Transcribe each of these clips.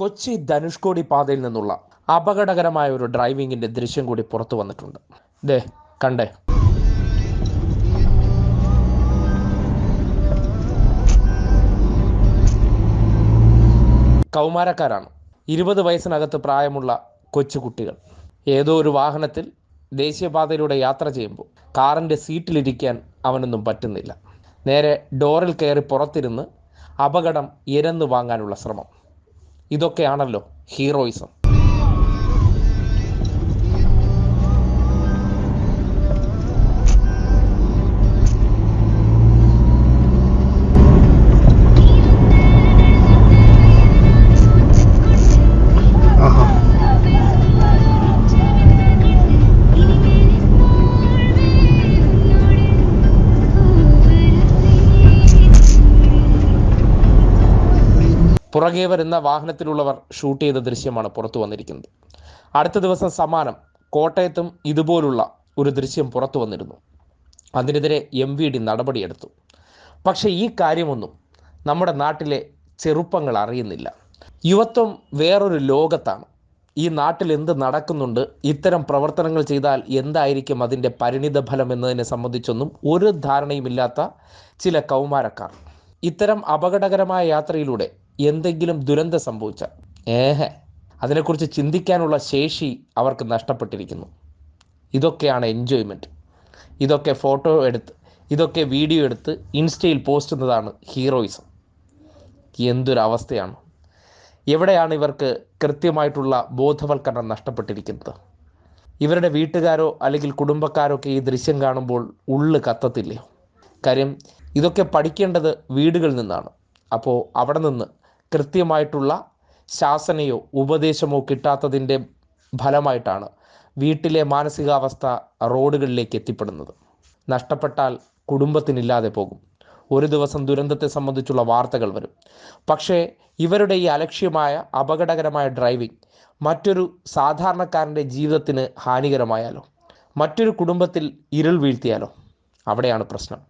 കൊച്ചി ധനുഷ്കോടി പാതയിൽ നിന്നുള്ള അപകടകരമായ ഒരു ഡ്രൈവിംഗിന്റെ ദൃശ്യം കൂടി പുറത്തു വന്നിട്ടുണ്ട്. ദേ കണ്ടേ. കൗമാരക്കാരാണ്. ഇരുപത് വയസ്സിനകത്ത് പ്രായമുള്ള കൊച്ചുകുട്ടികൾ ഏതോ ഒരു വാഹനത്തിൽ ദേശീയപാതയിലൂടെ യാത്ര ചെയ്യുമ്പോൾ കാറിന്റെ സീറ്റിലിരിക്കാൻ അവനൊന്നും പറ്റുന്നില്ല. നേരെ ഡോറിൽ കയറി പുറത്തിരുന്ന് അപകടം ഇരന്നു വാങ്ങാനുള്ള ശ്രമം. ഇതൊക്കെയാണല്ലോ ഹീറോയിസം. പുറകെ വരുന്ന വാഹനത്തിലുള്ളവർ ഷൂട്ട് ചെയ്ത ദൃശ്യമാണ് പുറത്തു വന്നിരിക്കുന്നത്. അടുത്ത ദിവസം സമാനം കോട്ടയത്തും ഇതുപോലുള്ള ഒരു ദൃശ്യം പുറത്തു വന്നിരുന്നു. അതിനെതിരെ എം വി ഡി നടപടിയെടുത്തു. പക്ഷേ ഈ കാര്യമൊന്നും നമ്മുടെ നാട്ടിലെ ചെറുപ്പങ്ങൾ അറിയുന്നില്ല. യുവത്വം വേറൊരു ലോകത്താണ്. ഈ നാട്ടിൽ എന്ത് നടക്കുന്നുണ്ട് ഇത്തരം പ്രവർത്തനങ്ങൾ ചെയ്താൽ എന്തായിരിക്കും അതിന്റെ പരിണിത ഫലം എന്നതിനെ സംബന്ധിച്ചൊന്നും ഒരു ധാരണയുമില്ലാത്ത ചില കൗമാരക്കാർ. ഇത്തരം അപകടകരമായ യാത്രയിലൂടെ എന്തെങ്കിലും ദുരന്തം സംഭവിച്ച ഏഹ. അതിനെക്കുറിച്ച് ചിന്തിക്കാനുള്ള ശേഷി അവർക്ക് നഷ്ടപ്പെട്ടിരിക്കുന്നു. ഇതൊക്കെയാണ് എൻജോയ്മെന്റ് ഇതൊക്കെ ഫോട്ടോ എടുത്ത് ഇതൊക്കെ വീഡിയോ എടുത്ത് ഇൻസ്റ്റയിൽ പോസ്റ്റ് ചെയ്യുന്നതാണ് ഹീറോയിസം എന്തൊരവസ്ഥയാണ്. എവിടെയാണ് ഇവർക്ക് കൃത്യമായിട്ടുള്ള ബോധവൽക്കരണം നഷ്ടപ്പെട്ടിരിക്കുന്നത്? ഇവരുടെ വീട്ടുകാരോ അല്ലെങ്കിൽ കുടുംബക്കാരോ ഒക്കെ ഈ ദൃശ്യം കാണുമ്പോൾ ഉള്ളു കത്തത്തില്ലയോ കാര്യം ഇതൊക്കെ പഠിക്കേണ്ടത് വീടുകളിൽ നിന്നാണ്. അപ്പോൾ അവിടെ നിന്ന് കൃത്യമായിട്ടുള്ള ശാസനയോ ഉപദേശമോ കിട്ടാത്തതിന്റെ ഫലമായിട്ടാണ് വീട്ടിലെ മാനസികാവസ്ഥ റോഡുകളിലേക്ക് എത്തിപ്പെടുന്നത്. നഷ്ടപ്പെട്ടാൽ കുടുംബത്തിനില്ലാതെ പോകും. ഒരു ദിവസം ദുരന്തത്തെ സംബന്ധിച്ചുള്ള വാർത്തകൾ വരും. പക്ഷേ ഇവരുടെ ഈ അലക്ഷ്യമായ അപകടകരമായ ഡ്രൈവിംഗ് മറ്റൊരു സാധാരണക്കാരന്റെ ജീവിതത്തിന് ഹാനികരമായാലോ? മറ്റൊരു കുടുംബത്തിൽ ഇരുൾ വീഴ്ത്തിയാലോ? അവിടെയാണ് പ്രശ്നം.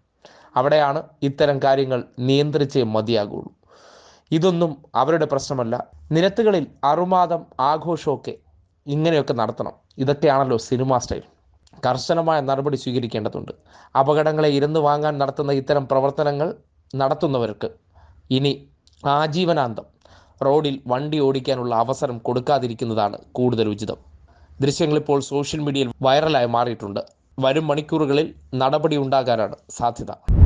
അവിടെയാണ് ഇത്തരം കാര്യങ്ങൾ നിയന്ത്രിച്ചേ മതിയാകുള്ളൂ. ഇതൊന്നും അവരുടെ പ്രശ്നമല്ല. നിരത്തുകളിൽ അറുമാദം ആഘോഷമൊക്കെ ഇങ്ങനെയൊക്കെ നടത്തണം. ഇതൊക്കെയാണല്ലോ സിനിമാ സ്റ്റൈൽ. കർശനമായ നടപടി സ്വീകരിക്കേണ്ടതുണ്ട്. അപകടങ്ങളെ ഇരുന്ന് വാങ്ങാൻ നടത്തുന്ന ഇത്തരം പ്രവർത്തനങ്ങൾ നടത്തുന്നവർക്ക് ഇനി ആജീവനാന്തം. റോഡിൽ വണ്ടി ഓടിക്കാനുള്ള അവസരം കൊടുക്കാതിരിക്കുന്നതാണ് കൂടുതൽ ഉചിതം. ദൃശ്യങ്ങൾ ഇപ്പോൾ സോഷ്യൽ മീഡിയയിൽ വൈറലായി മാറിയിട്ടുണ്ട്. വരും മണിക്കൂറുകളിൽ നടപടി ഉണ്ടാകാനാണ് സാധ്യത.